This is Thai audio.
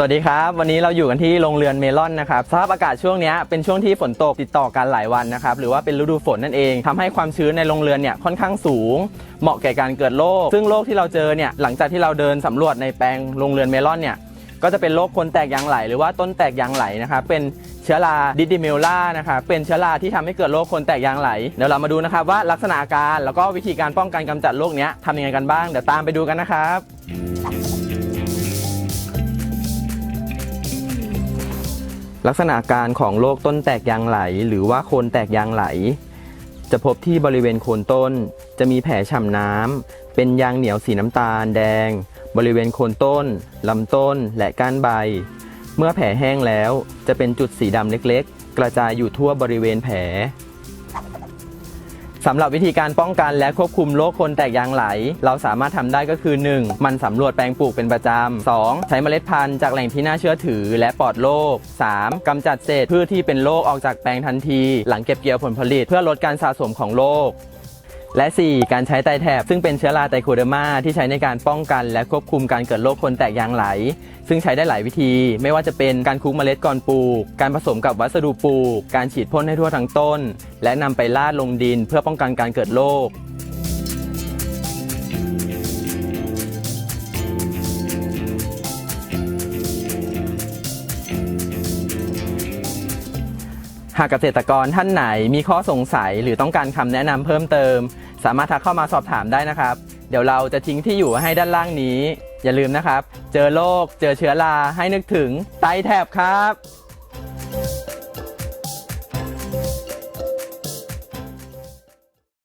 สวัสดีครับ วันนี้เราอยู่กันที่โรงเรือนเมลอนนะครับสภาพอากาศช่วงนี้เป็นช่วงที่ฝนตกติดต่อกันหลายวันนะครับหรือว่าเป็นฤดูฝนนั่นเองทำให้ความชื้นในโรงเรือนเนี่ยค่อนข้างสูง เหมาะแก่การเกิดโรคซึ่งโรคที่เราเจอเนี่ยหลังจากที่เราเดินสำรวจในแปลงโรงเรือนเมลอนเนี่ยก็จะเป็นโรคคนแตกยางไหล หรือว่าต้นแตกยางไหลนะครับเป็นเชื้อราดิดิเมลล่านะครับเป็นเชื้อราที่ทำให้เกิดโรคคนแตกยางไหลเดี๋ยวเรามาดูนะครับว่าลักษณะอาการแล้วก็วิธีการป้องกันกำจัดโรคเนี้ยทำยังไงกันบ้างเดี๋ยวตามไปดูกันนะครับ ลักษณะการของโรคต้นแตกยางไหล หรือว่าโคนแตกยางไหล จะพบที่บริเวณโคนต้น จะมีแผลฉ่ำน้ำ เป็นยางเหนียวสีน้ำตาลแดง บริเวณโคนต้นลำต้นและก้านใบ เมื่อแผลแห้งแล้วจะเป็นจุดสีดำเล็กๆ กระจายอยู่ทั่วบริเวณแผล สำหรับวิธีการป้องกันและควบคุมโรคคนแตกยางไหล เราสามารถทำได้ก็คือ 1. มันสำรวจแปลงปลูกเป็นประจำ 2. ใช้เมล็ดพันธุ์จากแหล่งที่น่าเชื่อถือและปลอดโรค 3. กำจัดเศษพืชที่เป็นโรคออกจากแปลงทันที หลังเก็บเกี่ยวผลผลิตเพื่อลดการสะสมของโรคและ 4. การใช้ไตแถบซึ่งเป็นเชื้อราไตโคเดอร์มาที่ใช้ในการป้องกันและควบคุมการเกิดโรคคนแตกยางไหล ซึ่งใช้ได้หลายวิธี ไม่ว่าจะเป็นการคุกเมล็ดก่อนปลูก การผสมกับวัสดุปลูก การฉีดพ่นให้ทั่วทั้งต้น และนำไปลาดลงดินเพื่อป้องกันการเกิดโรคหากเกษตรกรท่านไหนมีข้อสงสัยหรือต้องการคำแนะนำเพิ่มเติม สามารถทักเข้ามาสอบถามได้นะครับ เดี๋ยวเราจะทิ้งที่อยู่ให้ด้านล่างนี้ อย่าลืมนะครับ เจอโรคเจอเชื้อราให้นึกถึงไตรแถบครับ